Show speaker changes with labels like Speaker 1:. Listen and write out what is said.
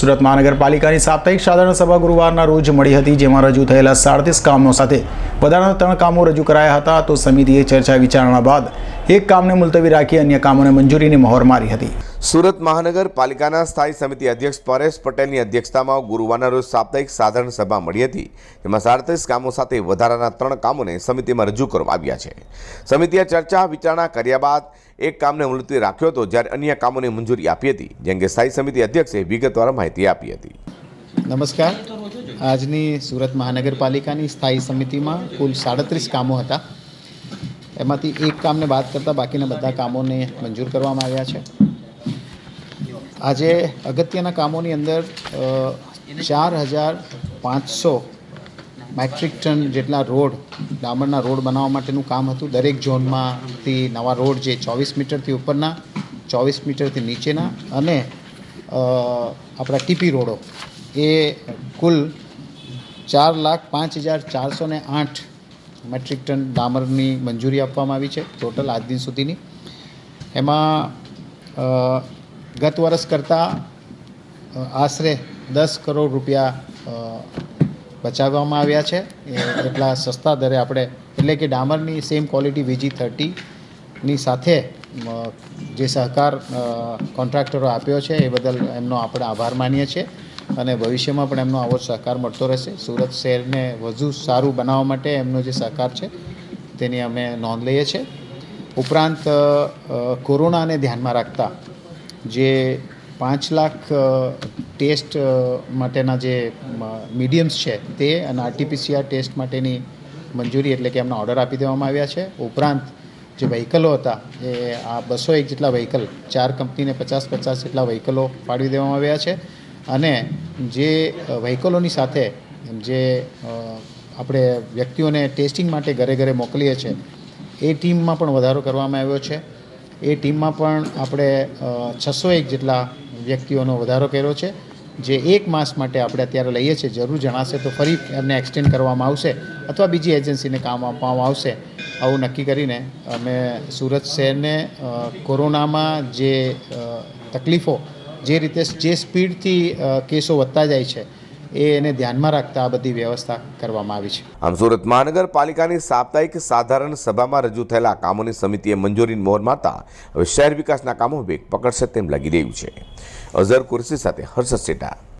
Speaker 1: સુરત મહાનગરપાલિકાની સાપ્તાહિક સાધારણ સભા ગુરુવારના રોજ મળી હતી, જેમાં રજૂ થયેલા સાડત્રીસ કામો સાથે વધારાના ત્રણ કામો રજૂ કરાયા હતા. તો સમિતિએ ચર્ચા વિચારણા બાદ એક કામને મુલતવી રાખી અન્ય કામોને મંજૂરીની મહોર મારી હતી.
Speaker 2: સુરત મહાનગરપાલિકાના સ્થાયી સમિતિ અધ્યક્ષ પરેશ પટેલની અધ્યક્ષતામાં ગુરુવારના રોજ સાપ્તાહિક સાધારણ સભા મળી હતી. જેમાં સાડત્રીસ કામો સાથે વધારાના ત્રણ કામોને સમિતિમાં રજૂ કરવામાં આવ્યા છે. સમિતિએ ચર્ચા, વિચારણા કર્યા બાદ એક કામને મુલતવી રાખ્યો હતો, જ્યારે અન્ય કામોને મંજૂરી આપી હતી, જેમ કે સ્થાયી સમિતિ અધ્યક્ષે વિગતવાર માહિતી આપી હતી.
Speaker 3: નમસ્કાર. આજની સુરત મહાનગરપાલિકાની સ્થાયી સમિતિમાં કુલ સાડત્રીસ કામો હતા. એમાંથી એક કામને બાદ કરતાં બાકીના બધા કામોને મંજૂર કરવામાં આવ્યા છે. આજે અગત્યના કામોની અંદર ચાર હજાર પાંચસો મેટ્રિક ટન જેટલા રોડ, ડામરના રોડ બનાવવા માટેનું કામ હતું. દરેક ઝોનમાંથી નવા રોડ જે ચોવીસ મીટરથી ઉપરના, ચોવીસ મીટરથી નીચેના અને આપણા ટીપી રોડો. એ કુલ ચાર લાખ પાંચ હજાર ચારસો ને આઠ મેટ્રિક ટન ડામરની મંજૂરી આપવામાં આવી છે ટોટલ આજ દિન સુધીની. એમાં ગત વર્ષ કરતાં આશરે દસ કરોડ રૂપિયા બચાવવામાં આવ્યા છે. એટલા સસ્તા દરે આપણે, એટલે કે ડામરની સેમ ક્વોલિટી વીજી થર્ટીની સાથે જે સહકાર કોન્ટ્રાક્ટરો આપ્યો છે, એ બદલ એમનો આપણે આભાર માનીએ છીએ. અને ભવિષ્યમાં પણ એમનો આવો સહકાર મળતો રહેશે. સુરત શહેરને વધુ સારું બનાવવા માટે એમનો જે સહકાર છે, તેની અમે નોંધ લઈએ છીએ. ઉપરાંત કોરોનાને ધ્યાનમાં રાખતા જે પાંચ લાખ ટેસ્ટ માટેના જે મીડિયમ્સ છે તે અને આરટીપીસીઆર ટેસ્ટ માટેની મંજૂરી એટલે કે એમના ઓર્ડર આપી દેવામાં આવ્યા છે. ઉપરાંત જે વ્હીકલો હતા, એ આ બસો એક જેટલા વ્હીકલ ચાર કંપનીને પચાસ પચાસ જેટલા વ્હીકલો ફાળવી દેવામાં આવ્યા છે. અને જે વ્હીકલોની સાથે જે આપણે વ્યક્તિઓને ટેસ્ટિંગ માટે ઘરે ઘરે મોકલીએ છીએ, એ ટીમમાં પણ વધારો કરવામાં આવ્યો છે. એ ટીમમાં પણ આપણે છસો એક જેટલા વ્યક્તિઓનો વધારો કર્યો છે. જે એક માસ માટે આપણે અત્યારે લઈએ છીએ, જરૂર જણાશે તો ફરી એમને એક્સટેન્ડ કરવામાં આવશે અથવા બીજી એજન્સીને કામ આપવામાં આવશે. આવું નક્કી કરીને અમે સુરત શહેરને કોરોનામાં જે તકલીફો જે રીતે જે સ્પીડથી કેસો વધતા જાય છે એ એને ધ્યાનમાં રાખતા આ બધી વ્યવસ્થા કરવામાં આવી છે.
Speaker 2: આમ સુરત મહાનગરપાલિકાની સાપ્તાહિક સાધારણ સભામાં રજૂ થયેલા કામોની સમિતિએ મંજૂરીની મોહર મારતા હવે શહેર વિકાસના કામો વેગ પકડશે તેમ લાગી રહ્યું છે. અઝર કુરશી સાથે હર્ષદ સેટા